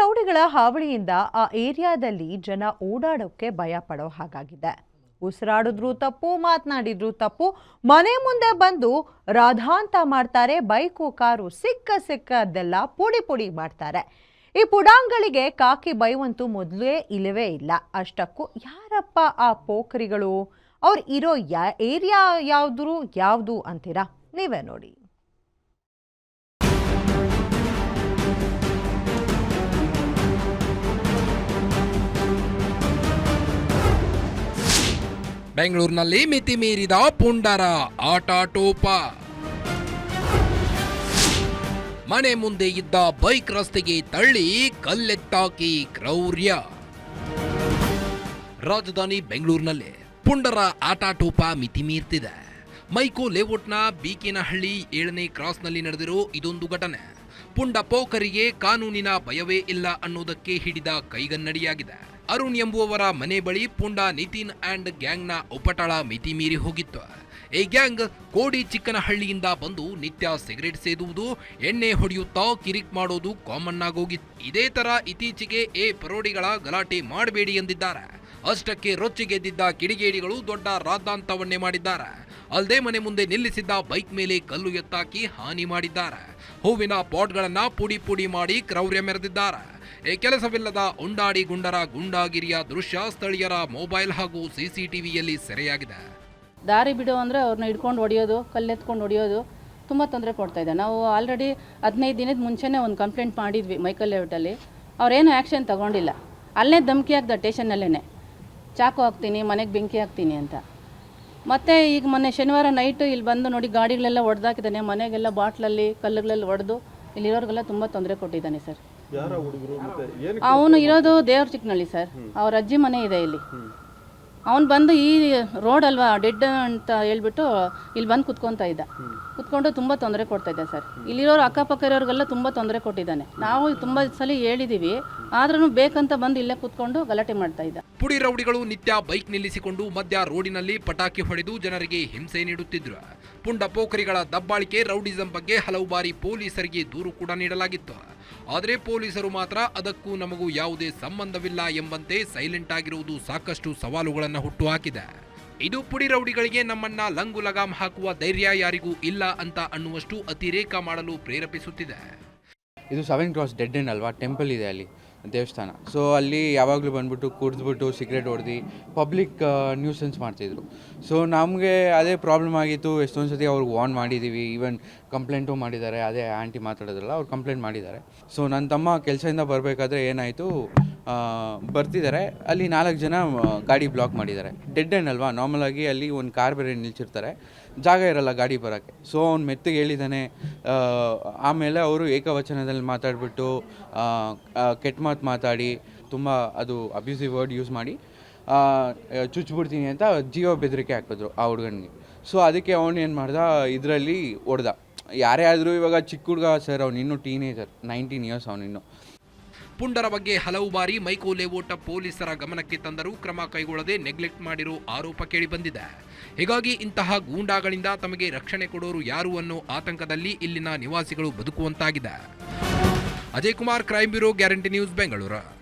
ರೌಡಿಗಳ ಹಾವಳಿಯಿಂದ ಆ ಏರಿಯಾದಲ್ಲಿ ಜನ ಓಡಾಡೋಕ್ಕೆ ಭಯ ಪಡೋ ಹಾಗಾಗಿದೆ. ಉಸಿರಾಡಿದ್ರು ತಪ್ಪು, ಮಾತನಾಡಿದ್ರು ತಪ್ಪು, ಮನೆ ಮುಂದೆ ಬಂದು ರಾಧಾಂತ ಮಾಡ್ತಾರೆ, ಬೈಕು, ಕಾರು ಸಿಕ್ಕ ಸಿಕ್ಕದ್ದೆಲ್ಲ ಪುಡಿ ಪುಡಿ ಮಾಡ್ತಾರೆ. ಈ ಪುಡಾಂಗಳಿಗೆ ಕಾಕಿ ಬೈವಂತೂ ಮೊದಲೇ ಇಲ್ಲವೇ ಇಲ್ಲ. ಅಷ್ಟಕ್ಕೂ ಯಾರಪ್ಪ ಆ ಪೋಖರಿಗಳು? ಅವ್ರು ಇರೋ ಯಾ, ಏರಿಯಾ ಯಾವ್ದು ಯಾವುದು ಅಂತೀರಾ? ನೀವೇ ನೋಡಿ. ಬೆಂಗಳೂರಿನಲ್ಲಿ ಮಿತಿ ಮೀರಿದ ಪುಂಡರ ಆಟಾಟೋಪ ಮನೆ ಮುಂದೆ ಇದ್ದ ಬೈಕ್ ರಸ್ತೆಗೆ ತಳ್ಳಿ ಕಲ್ಲೆತ್ತಾಕಿ ಕ್ರೌರ್ಯ. ರಾಜಧಾನಿ ಬೆಂಗಳೂರಿನಲ್ಲಿ ಪುಂಡರ ಆಟಾಟೋಪ ಮಿತಿ ಮೀರ್ತಿದೆ. ಮೈಕೋ ಲೇಔಟ್ನ ಬೀಕಿನಹಳ್ಳಿ ಏಳನೇ ಕ್ರಾಸ್ನಲ್ಲಿ ನಡೆದಿರೋ ಇದೊಂದು ಘಟನೆ. ಪುಂಡ ಪೋಕರಿಗೆ ಕಾನೂನಿನ ಭಯವೇ ಇಲ್ಲ ಅನ್ನೋದಕ್ಕೆ ಹಿಡಿದ ಕೈಗನ್ನಡಿಯಾಗಿದೆ. ಅರುಣ್ ಎಂಬುವವರ ಮನೆ ಬಳಿ ಪುಂಡ ನಿತಿನ್ ಆ್ಯಂಡ್ ಗ್ಯಾಂಗ್ನ ಉಪಟಳ ಮಿತಿ ಮೀರಿ ಹೋಗಿತ್ತು. ಈ ಗ್ಯಾಂಗ್ ಕೋಡಿ ಚಿಕ್ಕನಹಳ್ಳಿಯಿಂದ ಬಂದು ನಿತ್ಯ ಸಿಗರೇಟ್ ಸೇದುವುದು, ಎಣ್ಣೆ ಹೊಡೆಯುತ್ತಾ ಕಿರಿಕ್ ಮಾಡೋದು ಕಾಮನ್ ಆಗೋಗಿತ್ತು ಇದೇ ತರ ಇತ್ತೀಚೆಗೆ ಎ ಪರೋಡಿಗಳ ಗಲಾಟೆ ಮಾಡಬೇಡಿ ಎಂದಿದ್ದಾರೆ. ಅಷ್ಟಕ್ಕೆ ರೊಚ್ಚಿಗೆದ್ದಿದ್ದ ಕಿಡಿಗೇಡಿಗಳು ದೊಡ್ಡ ರಾದ್ದಾಂತವನ್ನೇ ಮಾಡಿದ್ದಾರೆ. ಅಲ್ಲದೆ ಮನೆ ಮುಂದೆ ನಿಲ್ಲಿಸಿದ್ದ ಬೈಕ್ ಮೇಲೆ ಕಲ್ಲು ಎತ್ತಾಕಿ ಹಾನಿ ಮಾಡಿದ್ದಾರೆ. ಹೂವಿನ ಪಾಟ್ಗಳನ್ನ ಪುಡಿ ಪುಡಿ ಮಾಡಿ ಕ್ರೌರ್ಯ ಮೆರೆದಿದ್ದಾರೆ. ಈ ಕೆಲಸವಿಲ್ಲದ ಉಂಡಾಡಿ ಗುಂಡರ ಗುಂಡಾಗಿರಿಯ ದೃಶ್ಯ ಸ್ಥಳೀಯರ ಮೊಬೈಲ್ ಹಾಗೂ ಸಿಸಿಟಿವಿಯಲ್ಲಿ ಸೆರೆಯಾಗಿದೆ. ದಾರಿ ಬಿಡು ಅಂದರೆ ಅವ್ರನ್ನ ಹಿಡ್ಕೊಂಡು ಹೊಡೆಯೋದು, ಕಲ್ಲೆತ್ಕೊಂಡು ಹೊಡೆಯೋದು ತುಂಬ ತೊಂದರೆ ಇದೆ. ನಾವು ಆಲ್ರೆಡಿ ಹದಿನೈದು ದಿನದ ಮುಂಚೆನೇ ಒಂದು ಕಂಪ್ಲೇಂಟ್ ಮಾಡಿದ್ವಿ ಮೈಕಲ್ ಲೇಔಟಲ್ಲಿ. ಅವ್ರೇನು ಆ್ಯಕ್ಷನ್ ತಗೊಂಡಿಲ್ಲ. ಅಲ್ಲೇ ಧಮಕಿ ಹಾಕ್ದ ಟೇಷನಲ್ಲೇ ಚಾಕು ಹಾಕ್ತೀನಿ, ಮನೆಗೆ ಬೆಂಕಿ ಹಾಕ್ತೀನಿ ಅಂತ. ಮತ್ತು ಈಗ ಮೊನ್ನೆ ಶನಿವಾರ ನೈಟು ಇಲ್ಲಿ ಬಂದು ನೋಡಿ ಗಾಡಿಗಳೆಲ್ಲ ಹೊಡೆದಾಕಿದ್ದಾನೆ ಮನೆಗೆಲ್ಲ ಬಾಟ್ಲಲ್ಲಿ ಕಲ್ಲುಗಳಲ್ಲಿ ಹೊಡೆದು ಇಲ್ಲಿರೋರಿಗೆಲ್ಲ ತುಂಬ ತೊಂದರೆ ಕೊಟ್ಟಿದ್ದಾನೆ ಸರ್. ಅವನು ಇರೋದು ದೇವ್ರ ಚಿಕ್ಕನಳ್ಳಿ ಸರ್. ಅವ್ರ ಅಜ್ಜಿ ಮನೆ ಇದೆ ಇಲ್ಲಿ. ಅವನು ಬಂದು ಈ ರೋಡ್ ಅಲ್ವಾ ಡೆಡ್ ಅಂತ ಹೇಳ್ಬಿಟ್ಟು ಇಲ್ಲಿ ಬಂದು ಕುತ್ಕೊತಾ ಇದ್ದ. ಕುತ್ಕೊಂಡು ತುಂಬ ತೊಂದರೆ ಕೊಡ್ತಾ ಇದ್ದ ಸರ್. ಇಲ್ಲಿರೋರು ಅಕ್ಕಪಕ್ಕ ಇರೋರಿಗೆಲ್ಲ ತುಂಬ ತೊಂದರೆ ಕೊಟ್ಟಿದ್ದಾನೆ. ನಾವು ತುಂಬ ಸಲ ಹೇಳಿದ್ದೀವಿ ಆದ್ರೂ ಬೇಕಂತ ಬಂದು ಇಲ್ಲೇ ಕುತ್ಕೊಂಡು ಗಲಾಟೆ ಮಾಡ್ತಾ ಇದ್ದ. ಪುಡಿ ರೌಡಿಗಳು ನಿತ್ಯ ಬೈಕ್ ನಿಲ್ಲಿಸಿಕೊಂಡು ಮಧ್ಯ ರೋಡಿನಲ್ಲಿ ಪಟಾಕಿ ಹೊಡೆದು ಜನರಿಗೆ ಹಿಂಸೆ ನೀಡುತ್ತಿದ್ರು. ಪುಂಡ ಪೋಖರಿಗಳ ದಬ್ಬಾಳಿಕೆ ರೌಡಿಸಂ ಬಗ್ಗೆ ಹಲವು ಬಾರಿ ಪೊಲೀಸರಿಗೆ ದೂರು ಕೂಡ ನೀಡಲಾಗಿತ್ತು. ಆದರೆ ಪೊಲೀಸರು ಮಾತ್ರ ಅದಕ್ಕೂ ನಮಗೂ ಯಾವುದೇ ಸಂಬಂಧವಿಲ್ಲ ಎಂಬಂತೆ ಸೈಲೆಂಟ್ ಆಗಿರುವುದು ಸಾಕಷ್ಟು ಸವಾಲುಗಳನ್ನು ಹುಟ್ಟುಹಾಕಿದೆ. ಇದು ಪುಡಿ ರೌಡಿಗಳಿಗೆ ನಮ್ಮನ್ನ ಲಂಗು ಲಗಾಮ್ ಹಾಕುವ ಧೈರ್ಯ ಯಾರಿಗೂ ಇಲ್ಲ ಅಂತ ಅನ್ನುವಷ್ಟು ಅತಿರೇಕ ಮಾಡಲು ಪ್ರೇರೇಪಿಸುತ್ತಿದೆ. ಇದು ಸೆವೆನ್ ಕ್ರಾಸ್ ಡೆಡ್ ಎಂಡ್ ಅಲ್ವಾ? ಟೆಂಪಲ್ ಇದೆ ಅಲ್ಲಿ, ದೇವಸ್ಥಾನ. ಸೊ ಅಲ್ಲಿ ಯಾವಾಗಲೂ ಬಂದ್ಬಿಟ್ಟು ಕುಡಿದ್ಬಿಟ್ಟು ಸಿಗರೇಟ್ ಹೊಡೆದು ಪಬ್ಲಿಕ್ ನ್ಯೂಸೆನ್ಸ್ ಮಾಡ್ತಿದ್ರು. ಸೊ ನಮಗೆ ಅದೇ ಪ್ರಾಬ್ಲಮ್ ಆಗಿತ್ತು. ಎಷ್ಟೊಂದು ಸತಿ ಅವ್ರಿಗೆ ವಾರ್ನ್ ಮಾಡಿದ್ದೀವಿ ಈವನ್ ಕಂಪ್ಲೇಂಟು ಮಾಡಿದ್ದಾರೆ. ಅದೇ ಆಂಟಿ ಮಾತಾಡೋದ್ರಲ್ಲ, ಅವ್ರು ಕಂಪ್ಲೇಂಟ್ ಮಾಡಿದ್ದಾರೆ. ಸೊ ನನ್ನ ತಮ್ಮ ಕೆಲಸದಿಂದ ಬರಬೇಕಾದ್ರೆ ಏನಾಯಿತು? ಬರ್ತಿದ್ದಾರೆ. ಅಲ್ಲಿ ನಾಲ್ಕು ಜನ ಗಾಡಿ ಬ್ಲಾಕ್ ಮಾಡಿದ್ದಾರೆ. ಡೆಡ್ ಎಂಡ್ ಅಲ್ವಾ? ನಾರ್ಮಲ್ ಆಗಿ ಅಲ್ಲಿ ಒಂದು ಕಾರ್ ಬೇರೆ ನಿಲ್ಸಿರ್ತಾರೆ. ಜಾಗ ಇರಲ್ಲ ಗಾಡಿ ಬರೋಕ್ಕೆ. ಸೊ ಅವ್ನು ಮೆತ್ತಗೆ ಹೇಳಿದ್ದಾನೆ ಆಮೇಲೆ ಅವರು ಏಕವಚನದಲ್ಲಿ ಮಾತಾಡಿಬಿಟ್ಟು ಕೆಟ್ಟ ಮಾತು ಮಾತಾಡಿ, ತುಂಬ ಅದು ಅಬ್ಯೂಸಿವ್ ವರ್ಡ್ ಯೂಸ್ ಮಾಡಿ ಚುಚ್ಚಿಬಿಡ್ತೀನಿ ಚುಚ್ಬಿಡ್ತೀನಿ ಅಂತ ಜೀವ ಬೆದರಿಕೆ ಹಾಕಿದ್ರು ಆ ಹುಡುಗನಿಗೆ. ಸೊ ಅದಕ್ಕೆ ಅವನು ಏನು ಮಾಡ್ದ? ಇದರಲ್ಲಿ ಹೊಡೆದ ಯಾರೇ ಆದರೂ ಇವಾಗ ಚಿಕ್ಕ ಹುಡುಗ ಸರ್, ಅವ್ನು ಇನ್ನೂ ಟೀನೇಜರ್ ನೈನ್ಟೀನ್ ಇಯರ್ಸ್ ಅವನಿನ್ನು ಪುಂಡರ ಬಗ್ಗೆ ಹಲವು ಬಾರಿ ಮೈಕೋ ಲೇಔಟ್ ಪೊಲೀಸರ ಗಮನಕ್ಕೆ ತಂದರೂ ಕ್ರಮ ಕೈಗೊಳ್ಳದೆ ನೆಗ್ಲೆಕ್ಟ್ ಮಾಡಿರೋ ಆರೋಪ ಕೇಳಿಬಂದಿದೆ. ಹೀಗಾಗಿ ಇಂತಹ ಗೂಂಡಾಗಳಿಂದ ತಮಗೆ ರಕ್ಷಣೆ ಕೊಡೋರು ಯಾರು ಅನ್ನೋ ಆತಂಕದಲ್ಲಿ ಇಲ್ಲಿನ ನಿವಾಸಿಗಳು ಬದುಕುವಂತಾಗಿದೆ. Ajay Kumar crime bureau, guarantee news, Bengaluru.